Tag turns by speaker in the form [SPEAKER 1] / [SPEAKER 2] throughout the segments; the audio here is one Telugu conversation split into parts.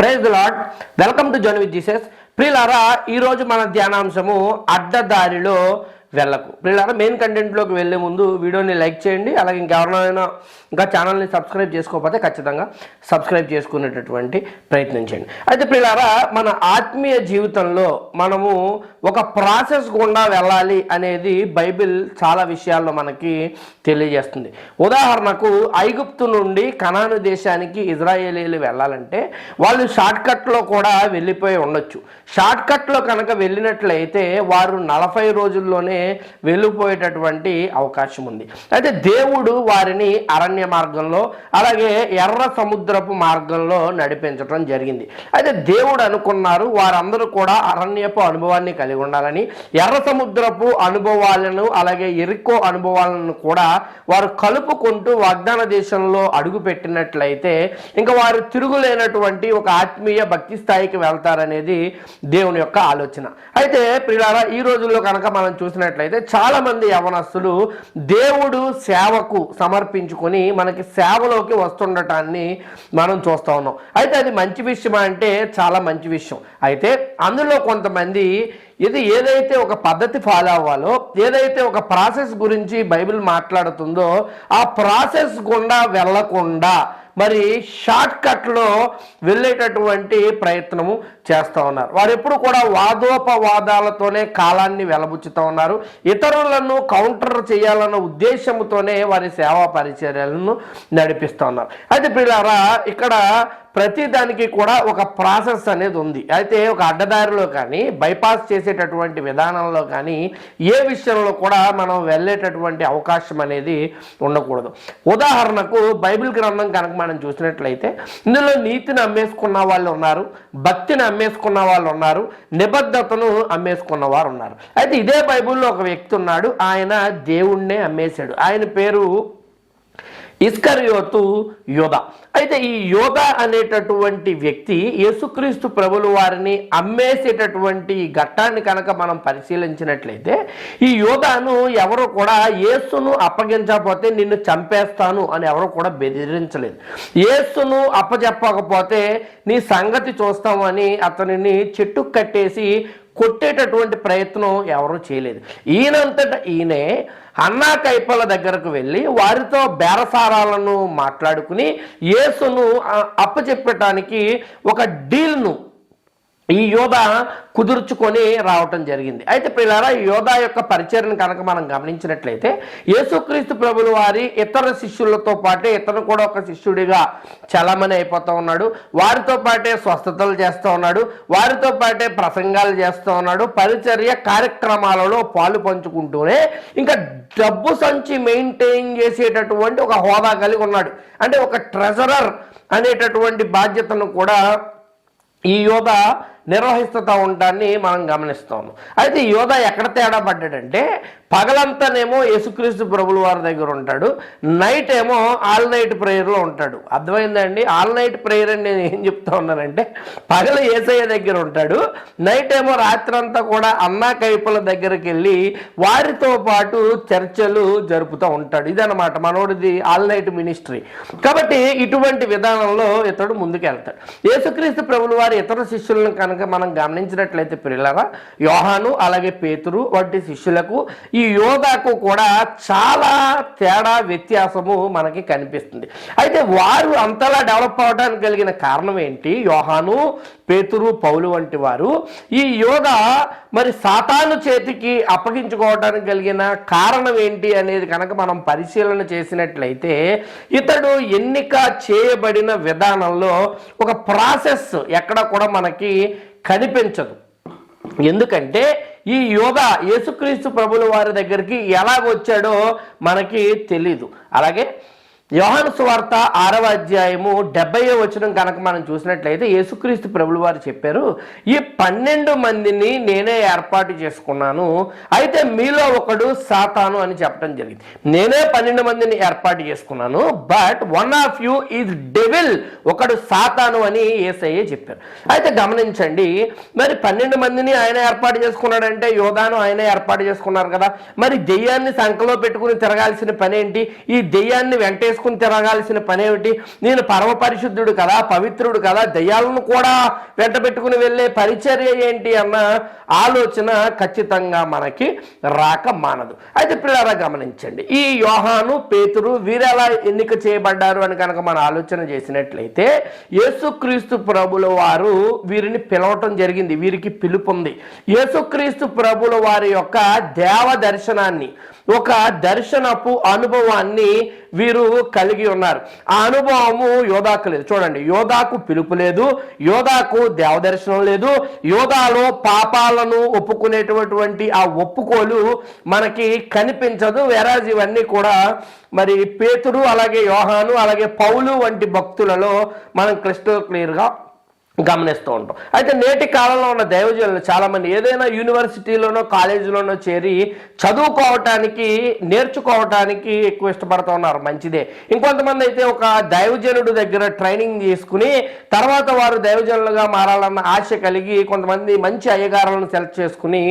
[SPEAKER 1] Praise lord welcome to zone with Jesus. ప్రియులారా ఈరోజు మన ధ్యానాంశము అడ్డదారిలో వెళ్ళకు. వీళ్ళ మెయిన్ కంటెంట్లోకి వెళ్ళే ముందు వీడియోని లైక్ చేయండి అలాగే ఇంకెవరినైనా ఇంకా ఛానల్ని సబ్స్క్రైబ్ చేసుకోకపోతే ఖచ్చితంగా సబ్స్క్రైబ్ చేసుకునేటటువంటి ప్రయత్నం చేయండి. అయితే ప్రియులారా మన ఆత్మీయ జీవితంలో మనము ఒక ప్రాసెస్ గుండా వెళ్ళాలి అనేది బైబిల్ చాలా విషయాల్లో మనకి తెలియజేస్తుంది. ఉదాహరణకు ఐగుప్తు నుండి కనాను దేశానికి ఇజ్రాయేలీలు వెళ్ళాలంటే వాళ్ళు షార్ట్ కట్లో కూడా వెళ్ళిపోయి ఉండొచ్చు. షార్ట్ కట్లో కనుక వెళ్ళినట్లయితే వారు నలభై రోజుల్లోనే వెళ్ళిపోయేటటువంటి అవకాశం ఉంది. అయితే దేవుడు వారిని అరణ్య మార్గంలో అలాగే ఎర్ర సముద్రపు మార్గంలో నడిపించడం జరిగింది. అయితే దేవుడు అనుకున్నారు వారందరూ కూడా అరణ్యపు అనుభవాన్ని కలిగి ఉండాలని ఎర్ర సముద్రపు అనుభవాలను అలాగే ఎరుకో అనుభవాలను కూడా వారు కలుపుకుంటూ వాగ్దాన దేశంలో అడుగు పెట్టినట్లయితే ఇంకా వారు తిరుగులేనటువంటి ఒక ఆత్మీయ భక్తి స్థాయికి వెళ్తారనేది దేవుని యొక్క ఆలోచన. అయితే ప్రియులారా ఈ రోజుల్లో కనుక మనం చూసినట్లయితే చాలా మంది యవనస్తులు దేవుడు సేవకు సమర్పించుకొని మనకి సేవలోకి వస్తుండటాన్ని మనం చూస్తూ ఉన్నాం. అయితే అది మంచి విషయం అంటే చాలా మంచి విషయం. అయితే అందులో కొంతమంది ఇది ఏదైతే ఒక పద్ధతి ఫాలో అవ్వాలో ఏదైతే ఒక ప్రాసెస్ గురించి బైబిల్ మాట్లాడుతుందో ఆ ప్రాసెస్ గుండా వెళ్ళకుండా మరి షార్ట్ కట్లో వెళ్ళేటటువంటి ప్రయత్నము చేస్తూ ఉన్నారు. వారు ఎప్పుడు కూడా వాదోపవాదాలతోనే కాలాన్ని వెలబుచ్చుతూ ఉన్నారు. ఇతరులను కౌంటర్ చేయాలన్న ఉద్దేశంతోనే వారి సేవా పరిచర్యలను నడిపిస్తూ ఉన్నారు. అయితే పిల్లారా ఇక్కడ ప్రతి దానికి కూడా ఒక ప్రాసెస్ అనేది ఉంది. అయితే ఒక అడ్డదారిలో కానీ బైపాస్ చేసేటటువంటి విధానంలో కానీ ఏ విషయంలో కూడా మనం వెళ్ళేటటువంటి అవకాశం అనేది ఉండకూడదు. ఉదాహరణకు బైబిల్ గ్రంథం కనుక మనం చూసినట్లయితే ఇందులో నీతిని అమ్మేసుకున్న వాళ్ళు ఉన్నారు భక్తిని అమ్మేసుకున్న వాళ్ళు ఉన్నారు నిబద్ధతను అమ్మేసుకున్న వారు ఉన్నారు అయితే ఇదే బైబుల్లో ఒక వ్యక్తి ఉన్నాడు. ఆయన దేవుణ్ణే అమ్మేశాడు. ఆయన పేరు ఇస్కరియోతు యోధ. అయితే ఈ యోధ అనేటటువంటి వ్యక్తి యేసుక్రీస్తు ప్రభులు వారిని అమ్మేసేటటువంటి ఘట్టాన్ని కనుక మనం పరిశీలించినట్లయితే ఈ యోధాను ఎవరు కూడా యేసును అప్పగించకపోతే నిన్ను చంపేస్తాను అని ఎవరు కూడా బెదిరించలేదు. యేసును అప్పచెప్పకపోతే నీ సంగతి చూస్తామని అతనిని చెట్టు కట్టేసి కొట్టేటటువంటి ప్రయత్నం ఎవరూ చేయలేదు. ఈయనంతట ఈయనే అన్నా కైపల దగ్గరకు వెళ్ళి వారితో బేరసారాలను మాట్లాడుకుని యేసును అప్పచెప్పటానికి ఒక డీల్ను ఈ యోధ కుదుర్చుకొని రావటం జరిగింది. అయితే పిల్లరా ఈ యోధ యొక్క పరిచయను కనుక మనం గమనించినట్లయితే యేసుక్రీస్తు ప్రభులు వారి ఇతర శిష్యులతో పాటే ఇతను కూడా ఒక శిష్యుడిగా చలమని అయిపోతూ ఉన్నాడు. వారితో పాటే స్వస్థతలు చేస్తూ ఉన్నాడు. వారితో పాటే ప్రసంగాలు చేస్తూ ఉన్నాడు. పరిచర్య కార్యక్రమాలలో పాలు పంచుకుంటూనే ఇంకా డబ్బు సంచి మెయింటైన్ చేసేటటువంటి ఒక హోదా కలిగి ఉన్నాడు. అంటే ఒక ట్రెజరర్ అనేటటువంటి బాధ్యతను కూడా ఈ యోధ నిర్వహిస్తూ ఉండడాన్ని మనం గమనిస్తాము. అయితే యోధ ఎక్కడ తేడా పడ్డాడంటే పగలంతానేమో యేసుక్రీస్తు ప్రభుల వారి దగ్గర ఉంటాడు నైట్ ఏమో ఆల్ నైట్ ప్రేయర్లో ఉంటాడు. అర్థమైందండి ఆల్ నైట్ ప్రేయర్ అని నేను ఏం చెప్తా ఉన్నానంటే పగలు ఏసయ్య దగ్గర ఉంటాడు నైట్ ఏమో రాత్రంతా కూడా అన్నా కైపుల దగ్గరికి వెళ్ళి వారితో పాటు చర్చలు జరుపుతూ ఉంటాడు. ఇదన్నమాట మనోడిది ఆల్ నైట్ మినిస్ట్రీ. కాబట్టి ఇటువంటి విధానంలో ఇతడు ముందుకెళ్తాడు. యేసుక్రీస్తు ప్రభులు వారి ఇతర శిష్యులను కనుక మనం గమనించినట్లయితే పిల్లరా యోహాను అలాగే పేతురు వంటి శిష్యులకు ఈ యోధాకు కూడా చాలా తేడా వ్యత్యాసము మనకి కనిపిస్తుంది. అయితే వారు అంతలా డెవలప్ అవడానికి కలిగిన కారణం ఏంటి? యోహాను పేతురు పౌలు వంటి వారు ఈ యోధ మరి సాతాను చేతికి అప్పగించుకోవడానికి కలిగిన కారణం ఏంటి అనేది కనుక మనం పరిశీలన చేసినట్లయితే ఇతడు ఎన్నిక చేయబడిన విధానంలో ఒక ప్రాసెస్ ఎక్కడ కూడా మనకి కనిపించదు. ఎందుకంటే ఈ యోగ యేసుక్రీస్తు ప్రభుల వారి దగ్గరికి ఎలాగొచ్చాడో మనకి తెలీదు. అలాగే యోహాను సువార్త ఆరవ అధ్యాయము డెబ్బై వచనం కనుక మనం చూసినట్లయితే యేసుక్రీస్తు ప్రభులు వారు చెప్పారు ఈ పన్నెండు మందిని నేనే ఏర్పాటు చేసుకున్నాను. అయితే మీలో ఒకడు సాతాను అని చెప్పడం జరిగింది. నేనే పన్నెండు మందిని ఏర్పాటు చేసుకున్నాను but one of you is devil ఒకడు సాతాను అని ఏసయ్యే చెప్పారు. అయితే గమనించండి మరి పన్నెండు మందిని ఆయన ఏర్పాటు చేసుకున్నాడంటే యోధాను ఆయన ఏర్పాటు చేసుకున్నారు కదా. మరి దెయ్యాన్ని సంఖలో పెట్టుకుని తిరగాల్సిన పని ఏంటి ఈ దెయ్యాన్ని వెంటేసుకుని వేసుకుని తిరగాల్సిన పనేమిటి? నేను పరమపరిశుద్ధుడు కదా పవిత్రుడు కదా దయ్యాలను కూడా వెంట పెట్టుకుని వెళ్ళే పరిచర్య ఏంటి అన్న ఆలోచన ఖచ్చితంగా మనకి రాక మానదు. అయితే పిల్లరా గమనించండి. ఈ యోహాను పేతురు వీరెలా ఎన్నిక చేయబడ్డారు అని కనుక మనం ఆలోచన చేసినట్లయితే యేసుక్రీస్తు ప్రభుల వారు వీరిని పిలవటం జరిగింది. వీరికి పిలుపు ఉంది. యేసుక్రీస్తు ప్రభుల వారి యొక్క దేవ దర్శనాన్ని ఒక దర్శనపు అనుభవాన్ని వీరు కలిగి ఉన్నారు. ఆ అనుభవము యోధాకు లేదు. చూడండి యోధాకు పిలుపు లేదు యోధాకు దేవదర్శనం లేదు యోధాలో పాపాలను ఒప్పుకునేటటువంటి ఆ ఒప్పుకోలు మనకి కనిపించదు. వెరాజ్ ఇవన్నీ కూడా మరి పేతుడు అలాగే యోహాను అలాగే పౌలు వంటి భక్తులలో మనం క్రిస్టల్ క్లియర్గా గమనిస్తూ ఉంటాం. అయితే నేటి కాలంలో ఉన్న దైవజనులు చాలామంది ఏదైనా యూనివర్సిటీలోనో కాలేజీలోనో చేరి చదువుకోవటానికి నేర్చుకోవటానికి ఎక్కువ ఇష్టపడుతూ ఉన్నారు. మంచిదే. ఇంకొంతమంది అయితే ఒక దైవజనుడు దగ్గర ట్రైనింగ్ తీసుకుని తర్వాత వారు దైవజనులుగా మారాలన్న ఆశ కలిగి కొంతమంది మంచి అయ్యగారులను సెలెక్ట్ చేసుకుని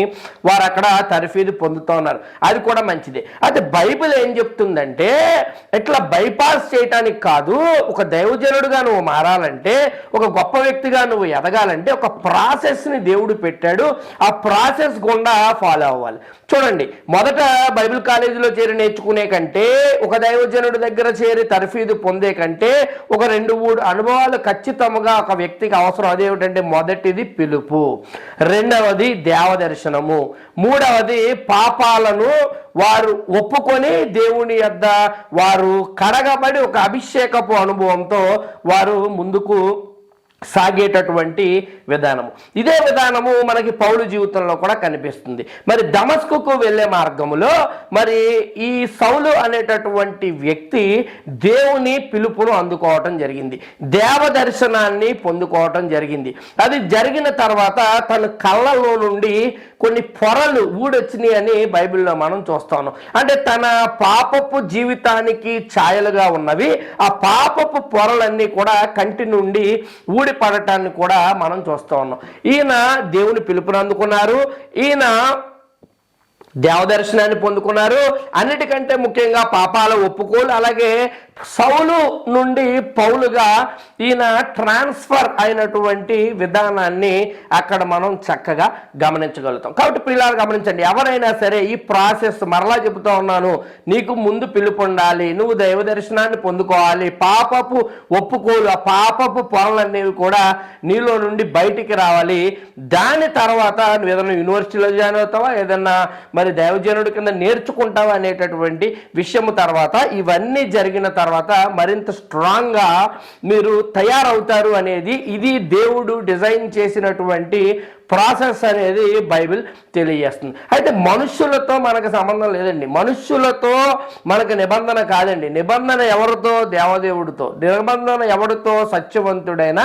[SPEAKER 1] వారు అక్కడ తరఫీదు పొందుతూ ఉన్నారు. అది కూడా మంచిదే. అయితే బైబిల్ ఏం చెప్తుందంటే ఇట్లా బైపాస్ చేయటానికి కాదు ఒక దైవజనుడుగా నువ్వు మారాలంటే ఒక గొప్ప వ్యక్తిగా నువ్వు ఎదగాలంటే ఒక ప్రాసెస్ని దేవుడు పెట్టాడు. ఆ ప్రాసెస్ గుండా ఫాలో అవ్వాలి. చూడండి మొదట బైబిల్ కాలేజీలో చేరి నేర్చుకునే కంటే ఒక దైవజనుడి దగ్గర చేరి తర్ఫీదు పొందే కంటే ఒక రెండు మూడు అనుభవాలు ఖచ్చితంగా ఒక వ్యక్తికి అవసరం. అదేమిటంటే మొదటిది పిలుపు. రెండవది దేవదర్శనము మూడవది పాపాలను వారు ఒప్పుకొని దేవుని యొద్ద వారు కడగబడి ఒక అభిషేకపు అనుభవంతో వారు ముందుకు సాగేటటువంటి విధానము. ఇదే విధానము మనకి పౌలు జీవితంలో కూడా కనిపిస్తుంది. మరి దమస్కుకు వెళ్ళే మార్గములో మరి ఈ సౌలు అనేటటువంటి వ్యక్తి దేవుని పిలుపును అందుకోవటం జరిగింది. దేవ దర్శనాన్ని పొందుకోవటం జరిగింది. అది జరిగిన తర్వాత తన కళ్ళలో నుండి కొన్ని పొరలు ఊడొచ్చినాయి అని బైబిల్లో మనం చూస్తాను. అంటే తన పాపపు జీవితానికి ఛాయలుగా ఉన్నవి ఆ పాపపు పొరలన్నీ కూడా కంటి నుండి ఊడిపడటాన్ని కూడా మనం చూస్తాం. ఉన్నాం. ఈయన దేవుని పిలుపుని అందుకున్నారు ఈయన దేవదర్శనాన్ని పొందుకున్నారు. అన్నిటికంటే ముఖ్యంగా పాపాల ఒప్పుకోలు అలాగే సౌలు నుండి పౌలుగా ఈయన ట్రాన్స్ఫర్ అయినటువంటి విధానాన్ని అక్కడ మనం చక్కగా గమనించగలుగుతాం. కాబట్టి పిల్లలు గమనించండి ఎవరైనా సరే ఈ ప్రాసెస్ మరలా చెబుతా ఉన్నాను. నీకు ముందు పిలుపు ఉండాలి నువ్వు దైవ దర్శనాన్ని పొందుకోవాలి. పాపపు ఒప్పుకోలు ఆ పాపపు పొరలనేవి కూడా నీలో నుండి బయటికి రావాలి. దాని తర్వాత నువ్వు ఏదైనా యూనివర్సిటీలో జాయిన్ అవుతావా? ఏదన్నా మరి దైవజనుడి కింద నేర్చుకుంటావా అనేటటువంటి విషయము తర్వాత ఇవన్నీ జరిగిన తర్వాత మరింత స్ట్రాంగ్గా మీరు తయారవుతారు అనేది ఇది దేవుడు డిజైన్ చేసినటువంటి ప్రాసెస్ అనేది బైబిల్ తెలియజేస్తుంది. అయితే మనుషులతో మనకు సంబంధం లేదండి. మనుషులతో మనకు నిబంధన కాదండి. నిబంధన ఎవరితో? దేవదేవుడితో. నిబంధన ఎవరితో? సత్యవంతుడైన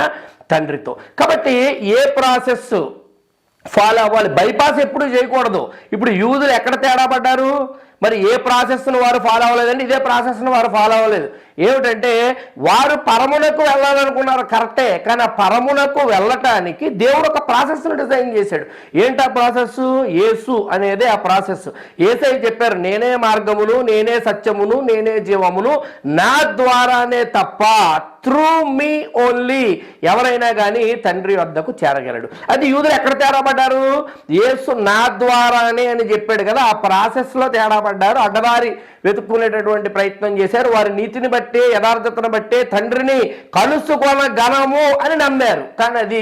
[SPEAKER 1] తండ్రితో. కాబట్టి ఏ ప్రాసెస్ ఫాలో అవ్వాలి. బైపాస్ ఎప్పుడు చేయకూడదు. ఇప్పుడు యూదులు ఎక్కడ తేడా పడ్డారు? మరి ఏ ప్రాసెస్ను వారు ఫాలో అవ్వలేదండి? ఇదే ప్రాసెస్ను వారు ఫాలో అవ్వలేదు. ఏమిటంటే వారు పరమునకు వెళ్ళాలనుకున్నారు. కరెక్టే. కానీ ఆ పరమునకు వెళ్ళటానికి దేవుడు ఒక ప్రాసెస్ను డిజైన్ చేశాడు. ఏంటి ఆ ప్రాసెస్ ఏసు అనేదే ఆ ప్రాసెస్ ఏసై చెప్పారు నేనే మార్గమును నేనే సత్యమును నేనే జీవమును నా ద్వారానే తప్ప త్రూ మీ ఓన్లీ ఎవరైనా కానీ తండ్రి వద్దకు చేరగలడు. అది యూదులు ఎక్కడ తేడాపడ్డారు? ఏసు యేసు నా ద్వారానే అని చెప్పాడు కదా. ఆ ప్రాసెస్లో తేడాపడ్డారు. అడ్డదారి వెతుక్కునేటటువంటి ప్రయత్నం చేశారు. వారి నీతిని బట్టే యథార్థతను బట్టే తండ్రిని కలుసుకోన గణము అని నమ్మారు. కానీ అది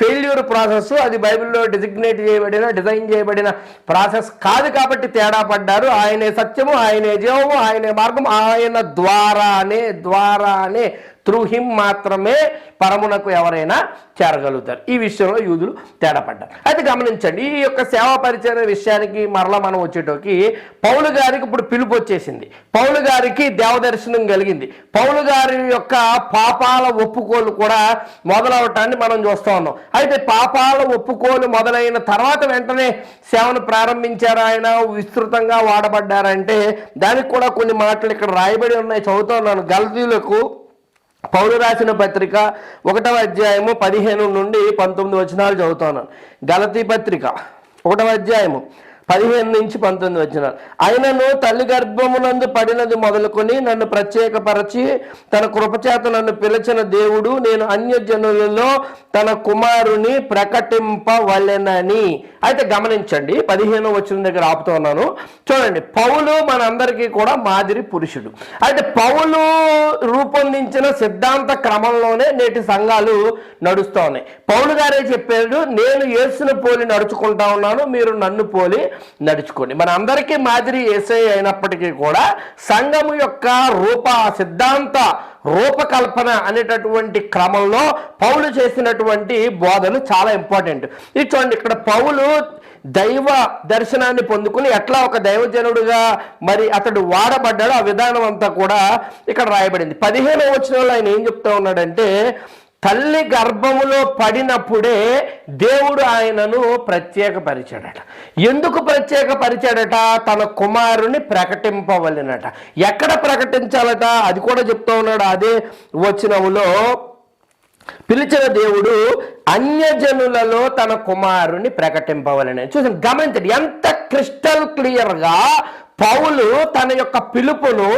[SPEAKER 1] ఫెయిల్యూర్ ప్రాసెస్ అది బైబిల్లో డిజిగ్నేట్ చేయబడిన డిజైన్ చేయబడిన ప్రాసెస్ కాదు కాబట్టి తేడా పడ్డారు ఆయనే సత్యము ఆయనే జీవము ఆయనే మార్గం ఆయన ద్వారానే ద్వారానే త్రూ హిమ్ మాత్రమే పరమునకు ఎవరైనా చేరగలుగుతారు. ఈ విషయంలో యూదులు తేడపడ్డారు. అయితే గమనించండి ఈ యొక్క సేవా పరిచయం విషయానికి మరలా మనం వచ్చేటోకి పౌలు గారికి ఇప్పుడు పిలుపు వచ్చేసింది. పౌలు గారికి దేవదర్శనం కలిగింది. పౌలు గారి యొక్క పాపాల ఒప్పుకోలు కూడా మొదలవటాన్ని మనం చూస్తూ ఉన్నాం. అయితే పాపాల ఒప్పుకోలు మొదలైన తర్వాత వెంటనే సేవను ప్రారంభించారు ఆయన? విస్తృతంగా వాడబడ్డారంటే దానికి కూడా కొన్ని మాటలు ఇక్కడ రాయబడి ఉన్నాయి చదువుతూ ఉన్నాను. గల్తీలకు పౌలు రాసిన పత్రిక ఒకటవ అధ్యాయము పదిహేను నుండి పంతొమ్మిది వచనాలు చదువుతాను. గలతీ పత్రిక ఒకటవ అధ్యాయము పదిహేను నుంచి పంతొమ్మిది వచ్చిన ఆయనను తల్లి గర్భమునందు పడినది మొదలుకొని నన్ను ప్రత్యేకపరచి తన కృపచేత నన్ను పిలిచిన దేవుడు నేను అన్యజనులలో తన కుమారుని ప్రకటింపవలెనని. అయితే గమనించండి పదిహేను వచ్చిన దగ్గర ఆపుతూ ఉన్నాను. చూడండి పౌలు మనందరికీ కూడా మాదిరి పురుషుడు. అయితే పౌలు రూపొందించిన సిద్ధాంత క్రమంలోనే నేటి సంఘాలు నడుస్తూ ఉన్నాయి. పౌలు గారే చెప్పాడు నేను యేసును పోలి నడుచుకుంటా ఉన్నాను మీరు నన్ను పోలి నడుచుకోండి. మన అందరికీ మాదిరి ఏసై అయినప్పటికీ కూడా సంఘము యొక్క రూప సిద్ధాంత రూపకల్పన అనేటటువంటి క్రమంలో పౌలు చేసినటువంటి బోధలు చాలా ఇంపార్టెంట్. ఇది చూడండి ఇక్కడ పౌలు దైవ దర్శనాన్ని పొందుకుని ఎట్లా ఒక దైవజనుడుగా మరి అతడు వాడబడ్డాడో ఆ విధానం అంతా కూడా ఇక్కడ రాయబడింది. పదిహేను వచనంలో ఆయన ఏం చెప్తా ఉన్నాడంటే తల్లి గర్భములో పడినప్పుడే దేవుడు ఆయనను ప్రత్యేకపరిచాడట. ఎందుకు ప్రత్యేకపరిచాడట? తన కుమారుని ప్రకటింపవలనట. ఎక్కడ ప్రకటించాలట? అది కూడా చెప్తా ఉన్నాడు అదే వచనములో. పిలిచిన దేవుడు అన్యజనులలో తన కుమారుని ప్రకటింపవలనే చూసి గమనించండి ఎంత క్రిస్టల్ క్లియర్గా పౌలు తన యొక్క పిలుపును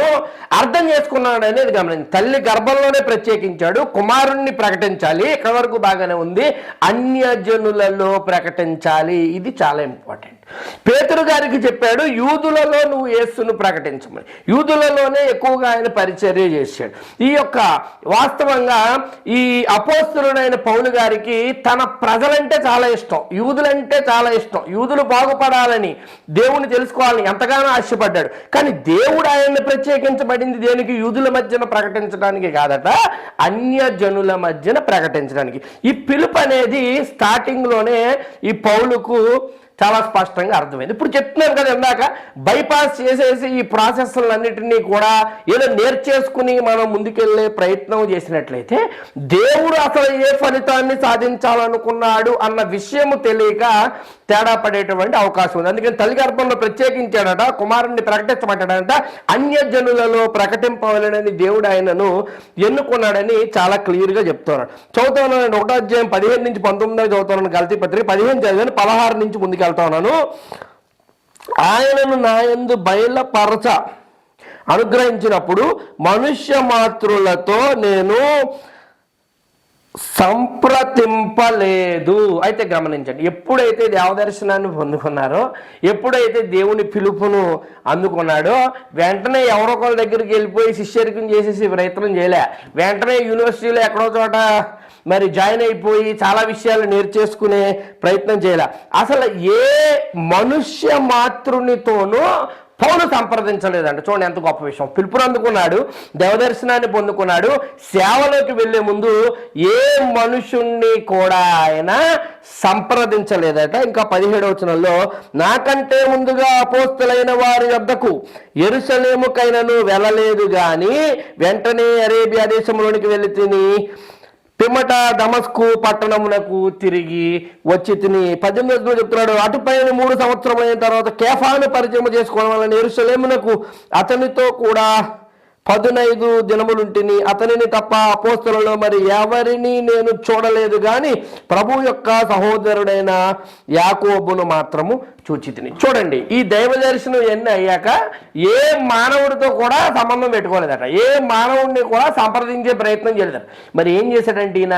[SPEAKER 1] అర్థం చేసుకున్నాడు అనేది గమనించి తల్లి గర్భంలోనే ప్రత్యేకించాడు కుమారుణ్ణి ప్రకటించాలి ఇక్కడ వరకు బాగానే ఉంది అన్యజనులలో ప్రకటించాలి. ఇది చాలా ఇంపార్టెంట్ పేతురు గారికి చెప్పాడు యూదులలో నువ్వు యేసును ప్రకటించమని. యూదులలోనే ఎక్కువగా ఆయన పరిచర్య చేశాడు. ఈ యొక్క వాస్తవంగా ఈ అపోస్తులైన పౌలు గారికి తన ప్రజలంటే చాలా ఇష్టం యూదులంటే చాలా ఇష్టం. యూదులు బాగుపడాలని దేవుని తెలుసుకోవాలని ఎంతగానో ఆశపడ్డాడు. కానీ దేవుడు ఆయన్ని ప్రత్యేకించబడింది దేనికి? యూదుల మధ్యన ప్రకటించడానికి కాదట అన్య జనుల మధ్యన ప్రకటించడానికి. ఈ పిలుపు అనేది స్టార్టింగ్లోనే ఈ పౌలుకు చాలా స్పష్టంగా అర్థమైంది. ఇప్పుడు చెప్తున్నాను కదా ఇందాక బైపాస్ చేసేసి ఈ ప్రాసెస్లన్నిటినీ కూడా ఏదో నేర్చేసుకుని మనం ముందుకెళ్ళే ప్రయత్నం చేసినట్లయితే దేవుడు అసలు ఏ ఫలితాన్ని సాధించాలనుకున్నాడు అన్న విషయము తెలియక తేడా పడేటువంటి అవకాశం ఉంది. అందుకని తల్లి గర్భంలో ప్రత్యేకించాడట కుమారుణ్ణి ప్రకటించమంటాడంట. అన్యజనులలో ప్రకటింపవలనని దేవుడు ఆయనను ఎన్నుకున్నాడని చాలా క్లియర్గా చెప్తున్నాడు. చదువుతున్నాను ఒకటో అధ్యాయం పదిహేను నుంచి పంతొమ్మిది చదువుతున్నాను గల్తీ పత్రిక. పదిహేను చదివాను పదహారు నుంచి ముందుకు ఉన్నాను ఆయనను నాయందు బయలుపరచ అనుగ్రహించినప్పుడు మనుష్య మాతృలతో నేను సంప్రతింపలేదు అయితే గమనించండి ఎప్పుడైతే దేవదర్శనాన్ని పొందుకున్నారో ఎప్పుడైతే దేవుని పిలుపును అందుకున్నాడో వెంటనే ఎవరో ఒకరి దగ్గరికి వెళ్ళిపోయి శిష్యరికం చేసేసి ప్రయత్నం చేయలే. వెంటనే యూనివర్సిటీలో ఎక్కడో చోట మరి జాయిన్ అయిపోయి చాలా విషయాలు నేర్చేసుకునే ప్రయత్నం చేయలే. అసలు ఏ మనుష్య మాతృనితోనూ పౌలు సంప్రదించలేదంట. చూడండి ఎంత గొప్ప విషయం. పిలుపుని అందుకున్నాడు దేవదర్శనాన్ని పొందుకున్నాడు సేవలోకి వెళ్ళే ముందు ఏ మనుషుణ్ణి కూడా ఆయన సంప్రదించలేదట. ఇంకా పదిహేడవచనంలో నాకంటే ముందుగా అపోస్తులైన వారి వద్దకు ఎరుసలేముకైనను వెళ్ళలేదు గాని వెంటనే అరేబియా దేశంలోనికి వెళ్ళి తిని పిమ్మట దమస్కు పట్టణమునకు తిరిగి వచ్చి తిని పద్దెనిమిది రోజులు చెప్తున్నాడు. అటుపైన మూడు సంవత్సరమైన తర్వాత కేఫాను పరిచయం చేసుకోవడం వలన ఎరుసలేమునకు అతనితో కూడా పదునైదు దినములుంటిని అతనిని తప్ప అపోస్తలలో మరి ఎవరిని నేను చూడలేదు. కానీ ప్రభు యొక్క సహోదరుడైన యాకోబును మాత్రము చూచితిని. చూడండి ఈ దైవ దర్శనం ఎన్ని అయ్యాక ఏ మానవుడితో కూడా సంబంధం పెట్టుకోలేదట. ఏ మానవుడిని కూడా సంప్రదించే ప్రయత్నం చేయలేదట. మరి ఏం చేశాడంటే ఈయన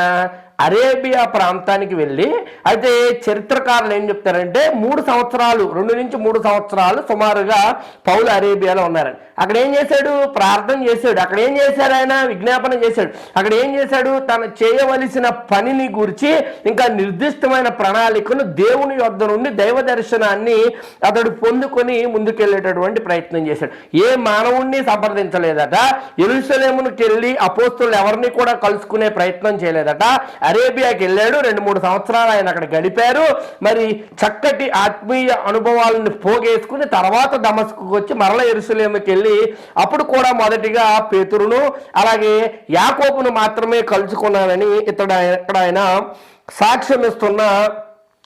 [SPEAKER 1] అరేబియా ప్రాంతానికి వెళ్ళి అయితే చరిత్రకారులు ఏం చెప్తారంటే మూడు సంవత్సరాలు రెండు నుంచి మూడు సంవత్సరాలు సుమారుగా పౌలు అరేబియాలో ఉన్నారని. అక్కడ ఏం చేశాడు? ప్రార్థన చేశాడు. అక్కడ ఏం చేశాడు ఆయన? విజ్ఞాపన చేశాడు. అక్కడ ఏం చేశాడు? తను చేయవలసిన పనిని గురించి ఇంకా నిర్దిష్టమైన ప్రణాళికను దేవుని యొద్ద నుండి దైవ దర్శనాన్ని అతడు పొందుకొని ముందుకెళ్ళేటటువంటి ప్రయత్నం చేశాడు. ఏ మానవుణ్ణి సంప్రదించలేదట? ఎరుసలేమునికి వెళ్ళి అపోస్తులు ఎవరిని కూడా కలుసుకునే ప్రయత్నం చేయలేదట? అరేబియాకి వెళ్ళాడు. రెండు మూడు సంవత్సరాలు ఆయన అక్కడ గడిపారు. మరి చక్కటి ఆత్మీయ అనుభవాలను పోగేసుకుని తర్వాత దమస్కు వచ్చి మరల ఎరుసలేముకి వెళ్ళి అప్పుడు కూడా మొదటిగా పేతురును అలాగే యాకోపును మాత్రమే కలుసుకున్నానని ఇతడు ఇక్కడ ఆయన సాక్ష్యం ఇస్తున్న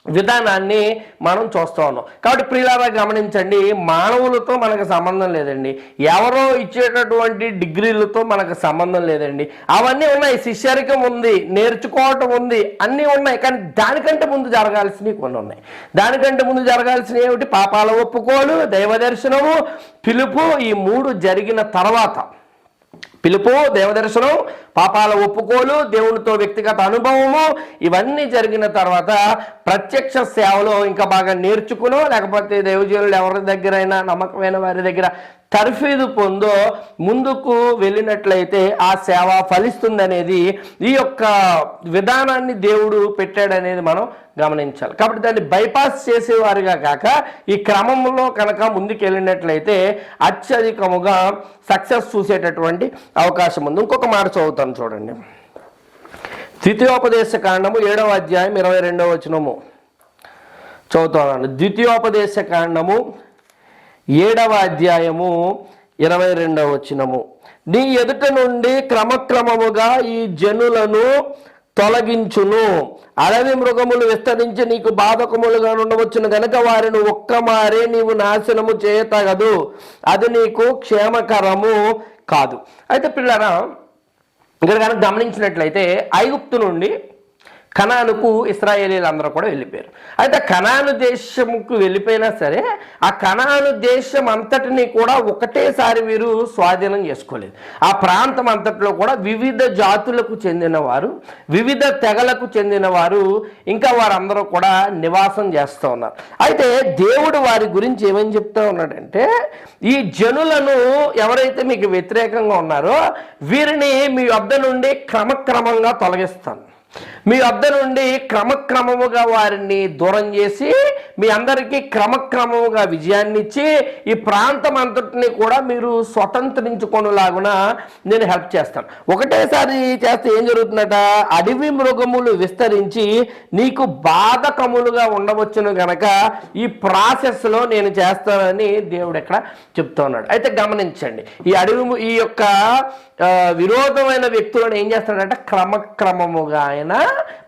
[SPEAKER 1] విధానాన్ని మనం చూస్తూ ఉన్నాం. కాబట్టి ప్రియులారా గమనించండి మానవులతో మనకు సంబంధం లేదండి. ఎవరో ఇచ్చేటటువంటి డిగ్రీలతో మనకు సంబంధం లేదండి. అవన్నీ ఉన్నాయి. శిష్యరికం ఉంది నేర్చుకోవటం ఉంది అన్నీ ఉన్నాయి. కానీ దానికంటే ముందు జరగాల్సినవి కొన్ని ఉన్నాయి. దానికంటే ముందు జరగాల్సినవి ఏమిటి? పాపాల ఒప్పుకోలు దైవ దర్శనము పిలుపు. ఈ మూడు జరిగిన తర్వాత పిలుపు దేవదర్శనం పాపాల ఒప్పుకోలు దేవునితో వ్యక్తిగత అనుభవము ఇవన్నీ జరిగిన తర్వాత ప్రత్యక్ష సేవలో ఇంకా బాగా నేర్చుకునో లేకపోతే దేవజనులు ఎవరి దగ్గరైనా నమ్మకమైన వారి దగ్గర తర్ఫీదు పొందో ముందుకు వెళ్ళినట్లయితే ఆ సేవ ఫలిస్తుందనేది ఈ యొక్క విధానాన్ని దేవుడు పెట్టాడనేది మనం గమనించాలి. కాబట్టి దాన్ని బైపాస్ చేసేవారుగా కాక ఈ క్రమంలో కనుక ముందుకు వెళ్ళినట్లయితే అత్యధికముగా సక్సెస్ చూసేటటువంటి అవకాశం ఉంది. ఇంకొక మాట చెప్తాను చూడండి. ద్వితీయోపదేశ కాండము ఏడవ అధ్యాయం ఇరవై రెండవ వచనము. చదువుతున్నాను ద్వితీయోపదేశ కాండము ఏడవ అధ్యాయము ఇరవై రెండవ వచనము. నీ ఎదుట నుండి క్రమక్రమముగా ఈ జనులను తొలగించును. అడవి మృగములు విస్తరించి నీకు బాధకములుగా ఉండవచ్చును గనక వారిని ఒక్కమారే నీవు నాశనము చేయతగదు. అది నీకు క్షేమకరము కాదు. అయితే పిల్లరా ఇక్కడ కనుక గమనించినట్లయితే ఐగుప్తు నుండి కనానుకు ఇస్రాయేలీలు అందరూ కూడా వెళ్ళిపోయారు. అయితే కనాను దేశముకు వెళ్ళిపోయినా సరే ఆ కనాను దేశం అంతటిని కూడా ఒకటేసారి వీరు స్వాధీనం చేసుకోలేదు. ఆ ప్రాంతం అంతటిలో కూడా వివిధ జాతులకు చెందిన వారు వివిధ తెగలకు చెందిన వారు ఇంకా వారందరూ కూడా నివాసం చేస్తూ ఉన్నారు. అయితే దేవుడు వారి గురించి ఏమని చెప్తా ఉన్నాడంటే ఈ జనులను ఎవరైతే మీకు వ్యతిరేకంగా ఉన్నారో వీరిని మీ వద్ద నుండి క్రమక్రమంగా తొలగిస్తాను. మీ వద్ద నుండి క్రమక్రమముగా వారిని దూరం చేసి మీ అందరికీ క్రమక్రమముగా విజయాన్ని ఇచ్చి ఈ ప్రాంతం అంతటిని కూడా మీరు స్వతంత్రించుకునేలాగున నేను హెల్ప్ చేస్తాను. ఒకటేసారి చేస్తే ఏం జరుగుతుందట? అడవి మృగములు విస్తరించి నీకు బాధకములుగా ఉండవచ్చును గనక ఈ ప్రాసెస్లో నేను చేస్తానని దేవుడు ఇక్కడ చెప్తా ఉన్నాడు అయితే గమనించండి. ఈ అడవి ఈ యొక్క విరోధమైన వ్యక్తులను ఏం చేస్తాడంటే క్రమక్రమముగా ఆయన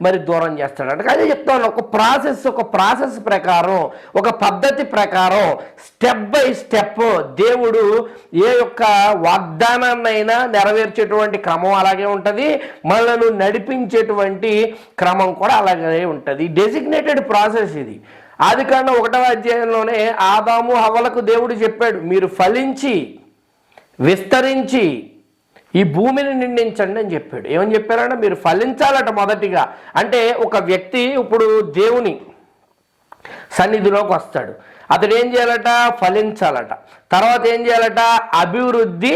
[SPEAKER 1] మరి దూరం చేస్తాడంట. అదే చెప్తాను ఒక ప్రాసెస్ ఒక ప్రాసెస్ ప్రకారం ఒక పద్ధతి ప్రకారం స్టెప్ బై స్టెప్ దేవుడు ఏ యొక్క వాగ్దానాన్నైనా నెరవేర్చేటువంటి క్రమం అలాగే ఉంటుంది మనల్ని నడిపించేటువంటి క్రమం కూడా అలాగే ఉంటుంది. డెసిగ్నేటెడ్ ప్రాసెస్ ఇది. ఆది కాండం ఒకటవ అధ్యాయంలోనే ఆదాము హవలకు దేవుడు చెప్పాడు మీరు ఫలించి విస్తరించి ఈ భూమిని నిండించండి అని చెప్పాడు. ఏమని చెప్పారంటే మీరు ఫలించాలట మొదటిగా. అంటే ఒక వ్యక్తి ఇప్పుడు దేవుని సన్నిధిలోకి వస్తాడు. అతడు ఏం చేయాలట? ఫలించాలట. తర్వాత ఏం చేయాలట? అభివృద్ధి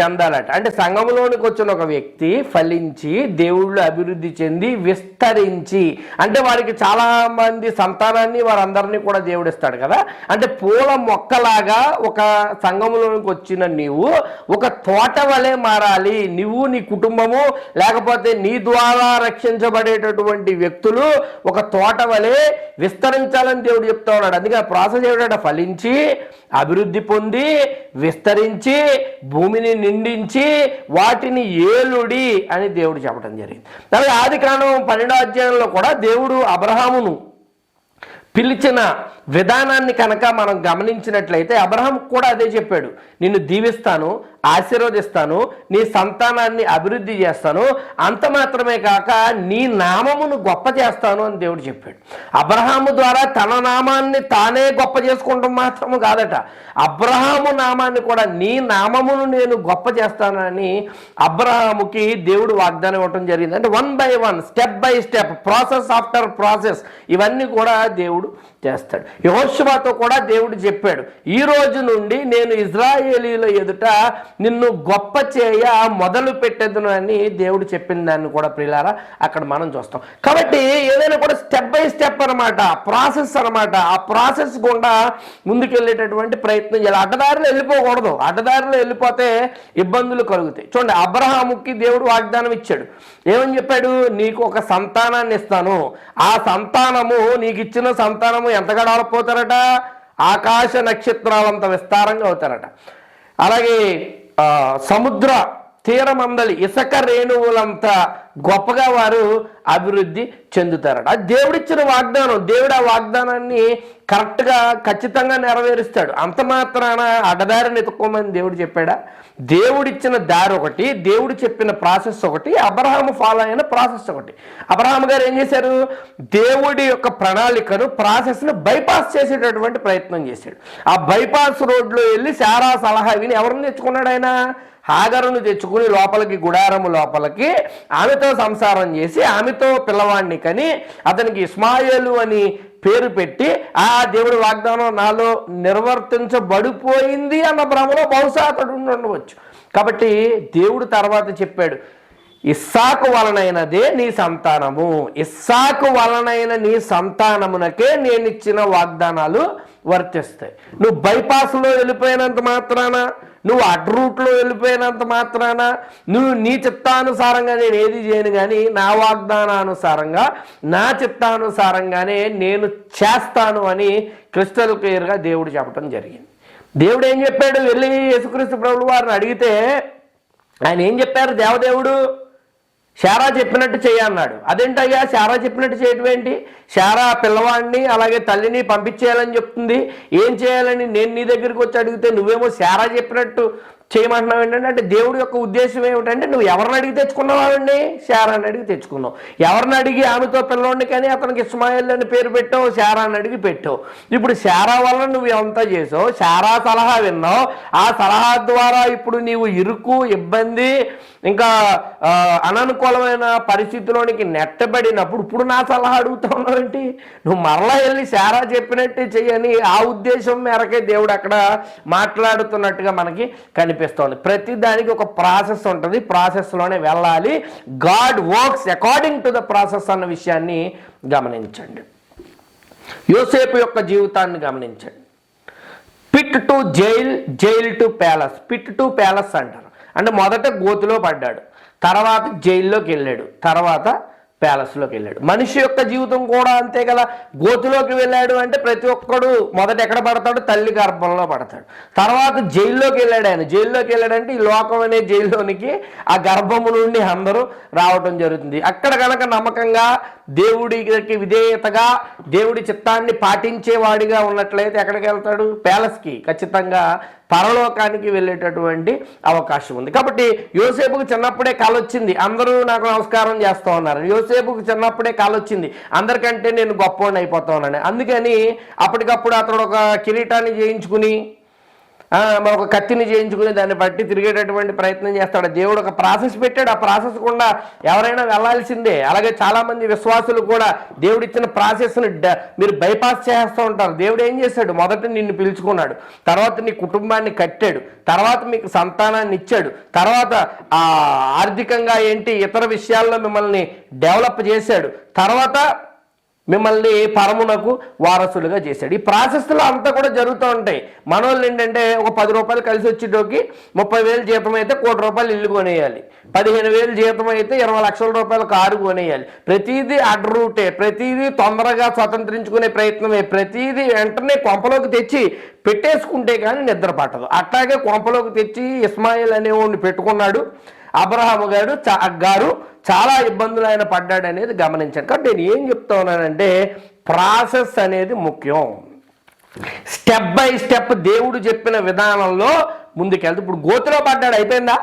[SPEAKER 1] చెందాలట. అంటే సంఘంలోనికి వచ్చిన ఒక వ్యక్తి ఫలించి దేవుళ్ళు అభివృద్ధి చెంది విస్తరించి అంటే వారికి చాలా మంది సంతానాన్ని వారందరినీ కూడా దేవుడు ఇస్తాడు కదా. అంటే పూల మొక్కలాగా ఒక సంఘంలోనికి వచ్చిన నీవు ఒక తోట వలె మారాలి. నువ్వు నీ కుటుంబము లేకపోతే నీ ద్వారా రక్షించబడేటటువంటి వ్యక్తులు ఒక తోట వలె విస్తరించాలని దేవుడు చెప్తా ఉన్నాడు. అందుకే ఆ ప్రాసెస్ ఏమిటంటే ఫలించి అభివృద్ధి పొంది విస్తరించి భూమిని నిండించి వాటిని ఏలుడి అని దేవుడు చెప్పడం జరిగింది. అలాగే ఆది కాండం పన్నెండో అధ్యాయంలో కూడా దేవుడు అబ్రహామును పిలిచిన విధానాన్ని కనుక మనం గమనించినట్లయితే అబ్రహం కూడా అదే చెప్పాడు. నిన్ను దీవిస్తాను ఆశీర్వదిస్తాను నీ సంతానాన్ని అభివృద్ధి చేస్తాను అంత మాత్రమే కాక నీ నామమును గొప్ప చేస్తాను అని దేవుడు చెప్పాడు. అబ్రహాము ద్వారా తన నామాన్ని తానే గొప్ప చేసుకోవడం మాత్రము కాదట. అబ్రహాము నామాన్ని కూడా నీ నామమును నేను గొప్ప చేస్తానని అబ్రహాముకి దేవుడు వాగ్దానం ఇవ్వటం జరిగింది. అంటే one by one step by step process after process ఇవన్నీ కూడా దేవుడు చేస్తాడు. యహోశువాతో కూడా దేవుడు చెప్పాడు ఈ రోజు నుండి నేను ఇజ్రాయేలీల ఎదుట నిన్ను గొప్ప చేయ మొదలు పెట్టేదును అని దేవుడు చెప్పిన దాన్ని కూడా ప్రిలారా అక్కడ మనం చూస్తాం. కాబట్టి ఏదైనా కూడా స్టెప్ బై స్టెప్ అనమాట ప్రాసెస్ అనమాట ఆ ప్రాసెస్ గుండా ముందుకెళ్ళేటటువంటి ప్రయత్నం చేయాలి. అడ్డదారిలో వెళ్ళిపోకూడదు. అడ్డదారిలో వెళ్ళిపోతే ఇబ్బందులు కలుగుతాయి. చూడండి అబ్రహాముకి దేవుడు వాగ్దానం ఇచ్చాడు. ఏమని చెప్పాడు? నీకు ఒక సంతానాన్ని ఇస్తాను. ఆ సంతానము నీకు ఇచ్చిన సంతానము ఎంతగా డెవలప్ అవుతారట ఆకాశ నక్షత్రాలంత విస్తారంగా అవుతారట. అలాగే సముద్ర తీరమందలి ఇసుక రేణువులంత గొప్పగా వారు అభివృద్ధి చెందుతారట. అది దేవుడిచ్చిన వాగ్దానం. దేవుడు ఆ వాగ్దానాన్ని కరెక్ట్గా ఖచ్చితంగా నెరవేరుస్తాడు. అంత మాత్రాన అడ్డదారిని ఎత్తుక్కోమని దేవుడు చెప్పాడా? దేవుడిచ్చిన దారి ఒకటి దేవుడు చెప్పిన ప్రాసెస్ ఒకటి అబ్రహాము ఫాలో అయిన ప్రాసెస్ ఒకటి. అబ్రహాం గారు ఏం చేశారు? దేవుడి యొక్క ప్రణాళికను ప్రాసెస్ను బైపాస్ చేసేటటువంటి ప్రయత్నం చేశాడు. ఆ బైపాస్ రోడ్లో వెళ్ళి శారా సలహా విని ఎవరిని తెచ్చుకున్నాడు ఆయన? హాగరును తెచ్చుకుని లోపలికి గుడారము లోపలికి ఆమెతో సంసారం చేసి ఆమెతో పిల్లవాడిని కని అతనికి ఇస్మాయిలు అని పేరు పెట్టి ఆ దేవుడి వాగ్దానం నాలో నిర్వర్తించబడిపోయింది అన్న భ్రమలో బహుశా అతడు ఉండవచ్చు. కాబట్టి దేవుడు తర్వాత చెప్పాడు ఇస్సాకు వలనైనదే నీ సంతానము. ఇస్సాకు వలనైన నీ సంతానమునకే నేను ఇచ్చిన వాగ్దానాలు వర్తిస్తాయి. నువ్వు బైపాస్లో వెళ్ళిపోయినంత మాత్రాన నువ్వు అడ్ రూట్లో వెళ్ళిపోయినంత మాత్రాన నువ్వు నీ చిత్తానుసారంగా నేను ఏది చేయను కానీ నా వాగ్దానానుసారంగా నా చిత్తానుసారంగానే నేను చేస్తాను అని క్రిస్టల్ క్లియర్గా దేవుడు చెప్పడం జరిగింది. దేవుడు ఏం చెప్పాడు? వెళ్ళి యేసుక్రీస్తు ప్రభులు వారిని అడిగితే ఆయన ఏం చెప్పారు? దేవదేవుడు శారా చెప్పినట్టు చేయన్నాడు అదేంటయ్యా? శారా చెప్పినట్టు చేయటం ఏంటి? శారా పిల్లవాడిని అలాగే తల్లిని పంపించేయాలని చెప్తుంది. ఏం చేయాలని నేను నీ దగ్గరికి వచ్చి అడిగితే నువ్వేమో శారా చెప్పినట్టు చేయమంటున్నావు ఏంటంటే అంటే దేవుడి యొక్క ఉద్దేశం ఏమిటంటే నువ్వు ఎవరిని అడిగి తెచ్చుకున్నావండి శారాన్ని అడిగి తెచ్చుకున్నావు. ఎవరిని అడిగి ఆమెతో పిల్లోడిని కానీ అతనికి ఇస్మాయిల్ అని పేరు పెట్టావు శారాన్ని అడిగి పెట్టావు. ఇప్పుడు శారా వల్ల నువ్వు ఎంత చేసావు? శారా సలహా విన్నావు. ఆ సలహా ద్వారా ఇప్పుడు నీవు ఇరుకు ఇబ్బంది ఇంకా అననుకూలమైన పరిస్థితిలోనికి నెట్టబడినప్పుడు ఇప్పుడు నా సలహా అడుగుతా ఉన్నావేంటి నువ్వు మరలా వెళ్ళి శారా చెప్పినట్టే చెయ్యని ఆ ఉద్దేశం మేరకే దేవుడు అక్కడ మాట్లాడుతున్నట్టుగా మనకి కనిపిస్తోంది. ప్రతి దానికి ఒక ప్రాసెస్ ఉంటుంది. ప్రాసెస్లోనే వెళ్ళాలి. God works according to the process అన్న విషయాన్ని గమనించండి. యోసేపు యొక్క జీవితాన్ని గమనించండి. Pit to jail jail to palace. Pit to palace అంటారు. అంటే మొదట గోతులో పడ్డాడు. తర్వాత జైల్లోకి వెళ్ళాడు. తర్వాత ప్యాలెస్లోకి వెళ్ళాడు. మనిషి యొక్క జీవితం కూడా అంతే కదా. గోతులోకి వెళ్ళాడు అంటే ప్రతి ఒక్కడు మొదట ఎక్కడ పడతాడు? తల్లి గర్భంలో పడతాడు. తర్వాత జైల్లోకి వెళ్ళాడు ఆయన. జైల్లోకి వెళ్ళాడంటే ఈ లోకం అనే జైల్లోనికి ఆ గర్భము నుండి అందరూ రావటం జరుగుతుంది. అక్కడ కనుక నమ్మకంగా దేవుడికి విధేయతగా దేవుడి చిత్తాన్ని పాటించేవాడిగా ఉన్నట్లయితే ఎక్కడికి వెళ్తాడు? ప్యాలెస్కి. ఖచ్చితంగా పరలోకానికి వెళ్ళేటటువంటి అవకాశం ఉంది. కాబట్టి యోసేపుకు చిన్నప్పుడే కాలొచ్చింది వచ్చింది. అందరూ నాకు నమస్కారం చేస్తూ ఉన్నారు. యోసేపుకు చిన్నప్పుడే కాలొచ్చింది అందరికంటే నేను గొప్పవాడిని అయిపోతా ఉన్నాను. అందుకని అప్పటికప్పుడు అతడు ఒక కిరీటాన్ని చేయించుకుని ఆ, ఒక కత్తిని చేయించుకుని దాన్ని బట్టి తిరిగేటటువంటి ప్రయత్నం చేస్తాడు. దేవుడు ఒక ప్రాసెస్ పెట్టాడు. ఆ ప్రాసెస్ కూడా ఎవరైనా వెళ్ళాల్సిందే అలాగే చాలా మంది విశ్వాసులు కూడా దేవుడు ఇచ్చిన ప్రాసెస్ని మీరు బైపాస్ చేస్తూ ఉంటారు. దేవుడు ఏం చేశాడు? మొదట నిన్ను పిలుచుకున్నాడు. తర్వాత నీ కుటుంబాన్ని కట్టాడు. తర్వాత మీకు సంతానాన్ని ఇచ్చాడు. తర్వాత ఆ ఆర్థికంగా ఏంటి ఇతర విషయాల్లో మిమ్మల్ని డెవలప్ చేశాడు. తర్వాత మిమ్మల్ని పరమునకు వారసులుగా చేశాడు. ఈ ప్రాసెస్లో అంతా కూడా జరుగుతూ ఉంటాయి. మనోళ్ళు ఏంటంటే ఒక పది రూపాయలు కలిసి వచ్చేటోకి ముప్పై వేలు జీతం అయితే కోటి రూపాయలు ఇల్లు కొనేయాలి. పదిహేను వేలు జీతం అయితే ఇరవై లక్షల రూపాయలు కారు కొనేయాలి. ప్రతిదీ అడ్రూటే ప్రతిదీ తొందరగా స్వతంత్రించుకునే ప్రయత్నమే. ప్రతిదీ వెంటనే కొంపలోకి తెచ్చి పెట్టేసుకుంటే కానీ నిద్ర పట్టదు. అట్లాగే కొంపలోకి తెచ్చి ఇస్మాయిల్ అనేవాడిని పెట్టుకున్నాడు. అబ్రహాము గారు గారు చాలా ఇబ్బందులు ఆయన పడ్డాడు అనేది గమనించాను. కాబట్టి నేను ఏం చెప్తా ఉన్నానంటే ప్రాసెస్ అనేది ముఖ్యం. స్టెప్ బై స్టెప్ దేవుడు చెప్పిన విధానంలో ముందుకెళ్తే ఇప్పుడు గోతులో పడ్డాడు అయిపోయిందా?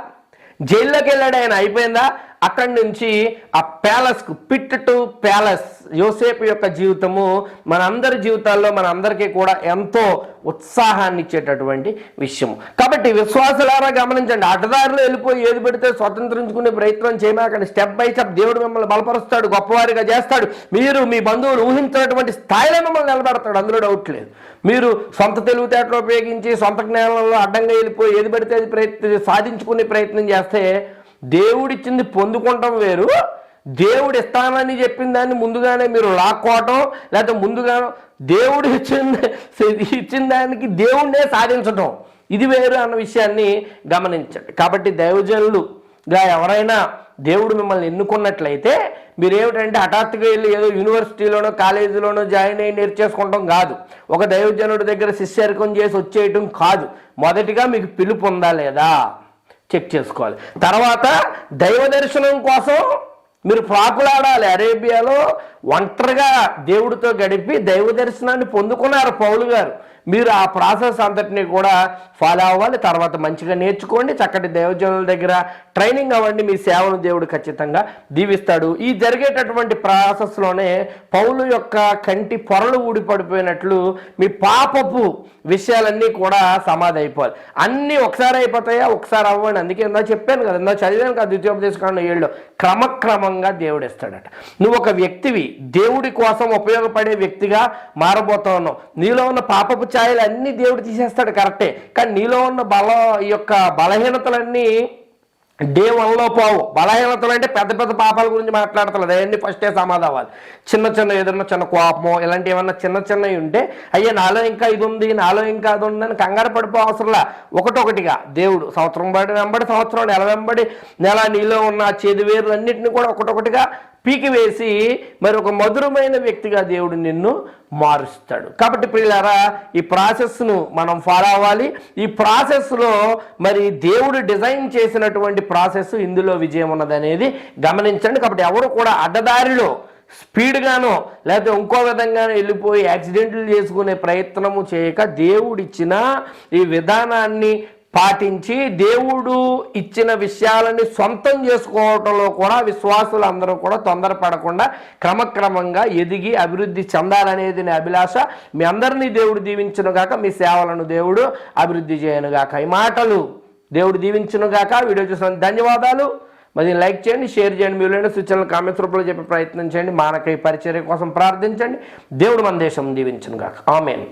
[SPEAKER 1] జైల్లోకి వెళ్ళాడు ఆయన అయిపోయిందా? అక్కడి నుంచి ఆ ప్యాలెస్కు పిట్ టు ప్యాలెస్ యోసేపు యొక్క జీవితము మనందరి జీవితాల్లో మనందరికీ కూడా ఎంతో ఉత్సాహాన్ని ఇచ్చేటటువంటి విషయం కాబట్టి విశ్వాసులారా గమనించండి అడ్డదారిలో వెళ్ళిపోయి ఏది పెడితే స్వతంత్రించుకునే ప్రయత్నం చేయమాకండి. స్టెప్ బై స్టెప్ దేవుడు మిమ్మల్ని బలపరుస్తాడు గొప్పవారిగా చేస్తాడు. మీరు మీ బంధువులు ఊహించినటువంటి స్థాయిలో మిమ్మల్ని నిలబెడతాడు అందులో డౌట్ లేదు. మీరు సొంత తెలివితేటలు ఉపయోగించి సొంత జ్ఞానంలో అడ్డంగా వెళ్ళిపోయి ఏది పెడితే అది ప్రయత్నం సాధించుకునే ప్రయత్నం చేస్తే దేవుడిచ్చింది పొందుకోవటం వేరు. దేవుడు ఇస్తానని చెప్పిన దాన్ని ముందుగానే మీరు లాక్కోవటం లేకపోతే ముందుగానే దేవుడు ఇచ్చిన ఇచ్చిన దానికి దేవుడినే సాధించటం. ఇది వేరు అన్న విషయాన్ని గమనించండి. కాబట్టి దైవజనులుగా ఎవరైనా దేవుడు మిమ్మల్ని ఎన్నుకున్నట్లయితే మీరేమిటంటే హఠాత్తుగా వెళ్ళి ఏదో యూనివర్సిటీలోనో కాలేజీలోనో జాయిన్ అయ్యి నేర్చేసుకోవడం కాదు. ఒక దైవజనుడి దగ్గర శిష్యరికం చేసి వచ్చేయటం కాదు. మొదటిగా మీకు పిలుపు ఉందా లేదా? చెక్ చేసుకోవాలి. తర్వాత దైవ దర్శనం కోసం మీరు ప్రాకులాడాలి అరేబియాలో ఒంటరిగా దేవుడితో గడిపి దైవ దర్శనాన్ని పొందుకున్నారు పౌలు గారు. మీరు ఆ ప్రాసెస్ అంతటిని కూడా ఫాలో అవ్వాలి. తర్వాత మంచిగా నేర్చుకోండి. చక్కటి దైవజనుల దగ్గర ట్రైనింగ్ అవ్వండి. మీ సేవను దేవుడు ఖచ్చితంగా దీవిస్తాడు. ఈ జరిగేటటువంటి ప్రాసెస్లోనే పౌలు యొక్క కంటి పొరలు ఊడిపడిపోయినట్లు మీ పాపపు విషయాలన్నీ కూడా సమాధి అయిపోవాలి. అన్నీ ఒకసారి అయిపోతాయా? ఒకసారి అవ్వండి. అందుకే ఇందా చెప్పాను కదా. ఇందా చదివాను కదా ద్వితీయోపదేశకాండ ఏళ్ళు క్రమక్రమంగా దేవుడు ఇస్తాడట. నువ్వు ఒక వ్యక్తివి. దేవుడి కోసం ఉపయోగపడే వ్యక్తిగా మారబోతా ఉన్నావు నీలో ఉన్న పాపపు ఛాయలు అన్నీ దేవుడు తీసేస్తాడు కరెక్టే. కానీ నీలో ఉన్న బల ఈ యొక్క బలహీనతలన్నీ డే వన్లో పోవు. బలహీనతలు అంటే పెద్ద పెద్ద పాపాల గురించి మాట్లాడతలేదు. అవన్నీ ఫస్టే సమాధావాలి చిన్న చిన్న ఏదైనా చిన్న కోపమో ఇలాంటి ఏమన్నా చిన్న చిన్నవి ఉంటే అయ్యా నాలో ఇంకా ఇది ఉంది నాలో ఇంకా అది ఉందని కంగారు పడిపో అవసరంలా. ఒకటొకటిగా దేవుడు సంవత్సరం బడి వెంబడి సంవత్సరం నెల వెంబడి నెల నీలో ఉన్న చేదు వేర్లన్నింటినీ కూడా ఒకటొకటిగా పీకి వేసి మరి ఒక మధురమైన వ్యక్తిగా దేవుడు నిన్ను మారుస్తాడు. కాబట్టి ప్రియులారా ఈ ప్రాసెస్ను మనం ఫాలో అవ్వాలి. ఈ ప్రాసెస్లో మరి దేవుడు డిజైన్ చేసినటువంటి ప్రాసెస్ ఇందులో విజయం ఉన్నదనేది గమనించండి. కాబట్టి ఎవరు కూడా అడ్డదారిలో స్పీడ్గానో లేకపోతే ఇంకో విధంగానో వెళ్ళిపోయి యాక్సిడెంట్లు చేసుకునే ప్రయత్నము చేయక దేవుడిచ్చిన ఈ విధానాన్ని పాటించి దేవుడు ఇచ్చిన విషయాలని సొంతం చేసుకోవటంలో కూడా విశ్వాసులు అందరూ కూడా తొందరపడకుండా క్రమక్రమంగా ఎదిగి అభివృద్ధి చెందాలనేది నా అభిలాష. మీ అందరినీ దేవుడు దీవించునుగాక మీ సేవలను దేవుడు అభివృద్ధి చేయను గాక. ఈ మాటలు దేవుడు దీవించునుగాక వీడియో చూసిన ధన్యవాదాలు. మరి లైక్ చేయండి షేర్ చేయండి మీరు లేని సూచనలు కామెంట్స్ రూపంలో చెప్పే ప్రయత్నం చేయండి. మానక పరిచర్య కోసం ప్రార్థించండి. దేవుడు మన దేశం దీవించును గాక. ఆమెన్.